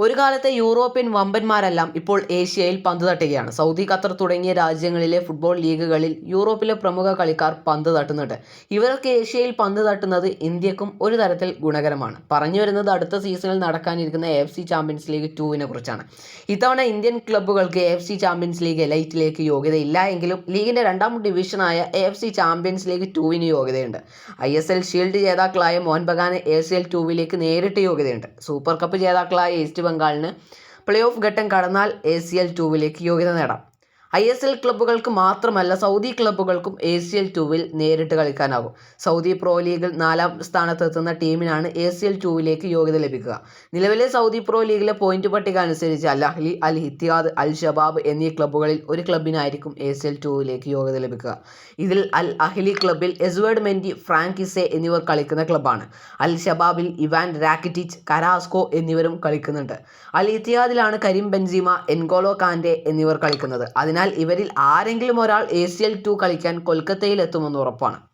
ഒരു കാലത്തെ യൂറോപ്യൻ വമ്പന്മാരെല്ലാം ഇപ്പോൾ ഏഷ്യയിൽ പന്ത് തട്ടുകയാണ്. സൗദി ഖത്തർ തുടങ്ങിയ രാജ്യങ്ങളിലെ ഫുട്ബോൾ ലീഗുകളിൽ യൂറോപ്പിലെ പ്രമുഖ കളിക്കാർ പന്ത് തട്ടുന്നുണ്ട്. ഇവർക്ക് ഏഷ്യയിൽ പന്ത് തട്ടുന്നത് ഇന്ത്യക്കും ഒരു തരത്തിൽ ഗുണകരമാണ്. പറഞ്ഞു വരുന്നത് അടുത്ത സീസണിൽ നടക്കാനിരിക്കുന്ന എഫ് സി ചാമ്പ്യൻസ് ലീഗ് ടൂവിനെ കുറിച്ചാണ്. ഇത്തവണ ഇന്ത്യൻ ക്ലബ്ബുകൾക്ക് എഫ് സി ചാമ്പ്യൻസ് ലീഗ് എലൈറ്റിലേക്ക് യോഗ്യതയില്ല എങ്കിലും ലീഗിന്റെ രണ്ടാം ഡിവിഷനായ എഫ് സി ചാമ്പ്യൻസ് ലീഗ് ടൂവിന് യോഗ്യതയുണ്ട്. ഐ എസ് എൽ ഷീൽഡ് ജേതാക്കളായ മോഹൻ ബഗാന് എ സി എൽ ടൂവിലേക്ക് നേരിട്ട് യോഗ്യതയുണ്ട്. സൂപ്പർ കപ്പ് ജേതാക്കളായ ഈസ്റ്റ് ബംഗാളിന് പ്ലേ ഓഫ് ഘട്ടം കടന്നാൽ എ സി എൽ ടൂവിലേക്ക് യോഗ്യത നേടാം ഐ എസ് എൽ ക്ലബ്ബുകൾക്ക് മാത്രമല്ല സൗദി ക്ലബ്ബുകൾക്കും എ സി എൽ ടൂവിൽ നേരിട്ട് കളിക്കാനാകും സൗദി പ്രോ ലീഗിൽ നാലാം സ്ഥാനത്തെത്തുന്ന ടീമിനാണ് എ സി എൽ ടൂവിലേക്ക് യോഗ്യത ലഭിക്കുക. നിലവിലെ സൗദി പ്രോ ലീഗിലെ പോയിന്റ് പട്ടിക അനുസരിച്ച് അൽ അഹ്ലി അൽ ഹിത്യാദ് അൽ ഷബാബ് എന്നീ ക്ലബ്ബുകളിൽ ഒരു ക്ലബിനായിരിക്കും എ സി എൽ ടൂവിലേക്ക് യോഗ്യത ലഭിക്കുക. ഇതിൽ അൽ അഹ്ലി ക്ലബ്ബിൽ എസ്വേർഡ് മെൻഡി ഫ്രാങ്കിസെ എന്നിവർ കളിക്കുന്ന ക്ലബ്ബാണ് അൽ ഷബാബിൽ ഇവാൻ റാക്കിറ്റിച്ച് കരാസ്കോ എന്നിവരും കളിക്കുന്നുണ്ട്. അൽ ഇത്തിയാദിലാണ് കരീം ബെൻസിമ എൻഗോലോ കാൻഡെ എന്നിവർ കളിക്കുന്നത്. അതിനാൽ ഇവരിൽ ആരെങ്കിലും ഒരാൾ എ സി എൽ ടു കളിക്കാൻ കൊൽക്കത്തയിൽ എത്തുമെന്ന് ഉറപ്പാണ്.